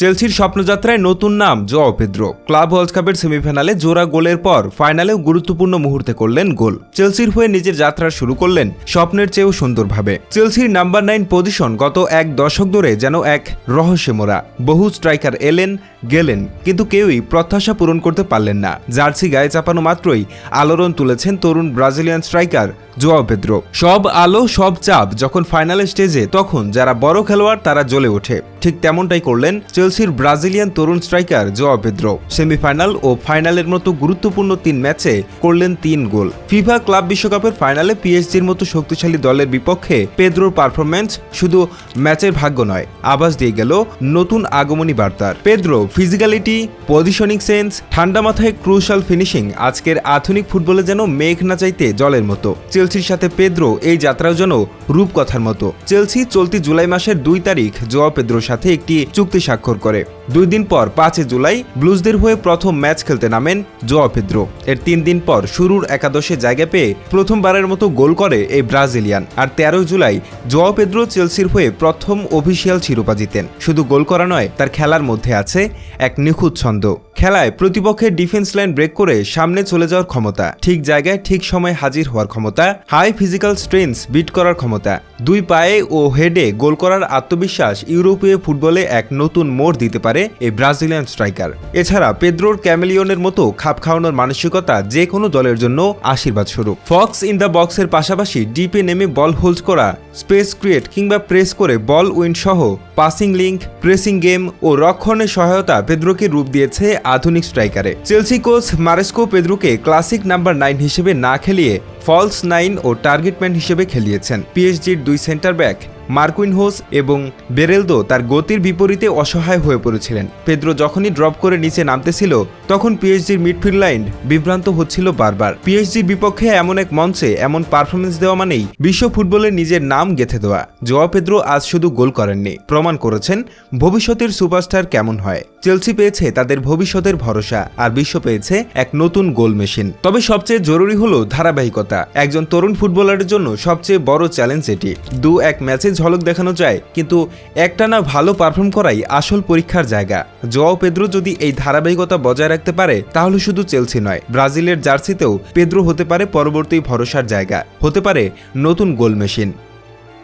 চেলসির স্বপ্নযাত্রায় নতুন নাম জোয়াও পেদ্রো ক্লাব ওয়ার্ল্ড কাপের সেমিফাইনালে জোড়া গোলের পর ফাইনালেও গুরুত্বপূর্ণ মুহূর্তে করলেন গোল। চেলসির হয়ে নিজের যাত্রা শুরু করলেন স্বপ্নের চেয়েও সুন্দরভাবে। চেলসির নাম্বার নাইন পজিশন গত এক দশক ধরে যেন এক রহস্যে মোড়া। বহু স্ট্রাইকার এলেন, গেলেন, কিন্তু কেউই প্রত্যাশা পূরণ করতে পারলেন না। জার্সি গায়ে চাপানো মাত্রই আলোড়ন তুলেছেন তরুণ ব্রাজিলিয়ান স্ট্রাইকার জোয়াও পেদ্রো। সব আলো, সব চাপ যখন ফাইনালের স্টেজে তখন যারা বড় খেলোয়াড়, তারা জ্বলে ওঠে। ঠিক তেমনটাই করলেন চেলসির ব্রাজিলিয়ান তরুণ স্ট্রাইকার জোয়া পেদ্রো। সেমিফাইনাল ও ফাইনালের মতো গুরুত্বপূর্ণ তিন ম্যাচে করলেন তিন গোল। ফিফা ক্লাব বিশ্বকাপের ফাইনালে পিএসজির মতো শক্তিশালী দলের বিপক্ষে পেদ্রোর পারফরম্যান্স শুধু ম্যাচের ভাগ্য নয়, আভাস দিয়ে গেল নতুন আগমনী বার্তার। পেদ্রো ফিজিক্যালিটি পজিশনিং সেন্স ঠান্ডা মাথায় ক্রুশাল ফিনিশিং আজকের আধুনিক ফুটবলে যেন মেঘ না চাইতে জলের মতো। চেলসির সাথে পেদ্রো এই যাত্রাও যেন রূপকথার মতো। চেলসি চলতি জুলাই মাসের দুই তারিখ জোয়া পেদ্রোর সাথে একটি চুক্তি স্বাক্ষর করে। দুই দিন পর, পাঁচই জুলাই, ব্লুজদের হয়ে প্রথম ম্যাচ খেলতে নামেন জোয়া পেদ্রো। এর তিন দিন পর শুরুর একাদশে জায়গা পেয়ে প্রথমবারের মতো গোল করে এই ব্রাজিলিয়ান। আর তেরো জুলাই, জোয়া পেদ্রো চেলসির হয়ে প্রথম অফিসিয়াল শিরোপা জিতেন। শুধু গোল করা নয়, তার খেলার মধ্যে আছে এক নিখুঁত ছন্দ। খেলায় প্রতিপক্ষের ডিফেন্স লাইন ব্রেক করে সামনে চলে যাওয়ার ক্ষমতা। ঠিক জায়গায় ঠিক সময় হাজির হওয়ার ক্ষমতা হাই ফিজিক্যাল স্ট্রেন্থ বিট করার ক্ষমতা। দুই পায়ে ও হেডে গোল করার আত্মবিশ্বাস ইউরোপীয় ফুটবলে এক নতুন মোড় দিতে পারে এই ব্রাজিলিয়ান স্ট্রাইকার। এছাড়া পেদ্রোর ক্যামেলিয়নের মতো খাপ খাওয়ানোর মানসিকতা যে কোনো দলের জন্য আশীর্বাদ স্বরূপ। ফক্স ইন দ্য বক্সের পাশাপাশি ডিপে নেমে বল হোল্ড করা, স্পেস ক্রিয়েট কিংবা প্রেস করে বল উইন সহ পাসিং লিঙ্ক, প্রেসিং গেম ও রক্ষণের সহায়তা পেদ্রোকে রূপ দিয়েছে আধুনিক স্ট্রাইকারে। চেলসি কোচ মারেস্কো পেদ্রোকে ক্লাসিক নাম্বার নাইন হিসেবে না খেলিয়ে ফলস নাইন ও টার্গেটম্যান হিসেবে খেলিয়েছেন। পিএসজির দুই সেন্টার ব্যাক, মার্কুইন হোস এবং বেরেলদো তার গতির বিপরীতে অসহায় হয়ে পড়েছিলেন। পেদ্রো যখনই ড্রপ করে নিচে নামতেছিল, তখন পিএসজির মিডফিল্ড লাইন বিভ্রান্ত হচ্ছিল বারবার। পিএসজির বিপক্ষে এমন এক মঞ্চে এমন পারফরমেন্স দেওয়া মানেই বিশ্ব ফুটবলে নিজের নাম গেঁথে দেওয়া। জোয়া পেদ্রো আজ শুধু গোল করেননি। প্রমাণ করেছেন ভবিষ্যতের সুপারস্টার কেমন হয়। চেলসি পেয়েছে তাদের ভবিষ্যতের ভরসা আর বিশ্ব পেয়েছে এক নতুন গোল মেশিন। তবে সবচেয়ে জরুরি হলো ধারাবাহিকতা। একজন তরুণ ফুটবলারের জন্য সবচেয়ে বড় চ্যালেঞ্জ এটি। দু এক ম্যাচে ঝলক দেখানো যায়, কিন্তু একটানা ভালো পারফর্ম করাই আসল পরীক্ষার জায়গা। জোয়াও পেদ্রো যদি এই ধারাবাহিকতা বজায় রাখতে পারে, তাহলে শুধু চেলসি নয়, ব্রাজিলের জার্সিতেও পেদ্রো হতে পারে পরবর্তী ভরসার জায়গা। হতে পারে নতুন গোল মেশিন।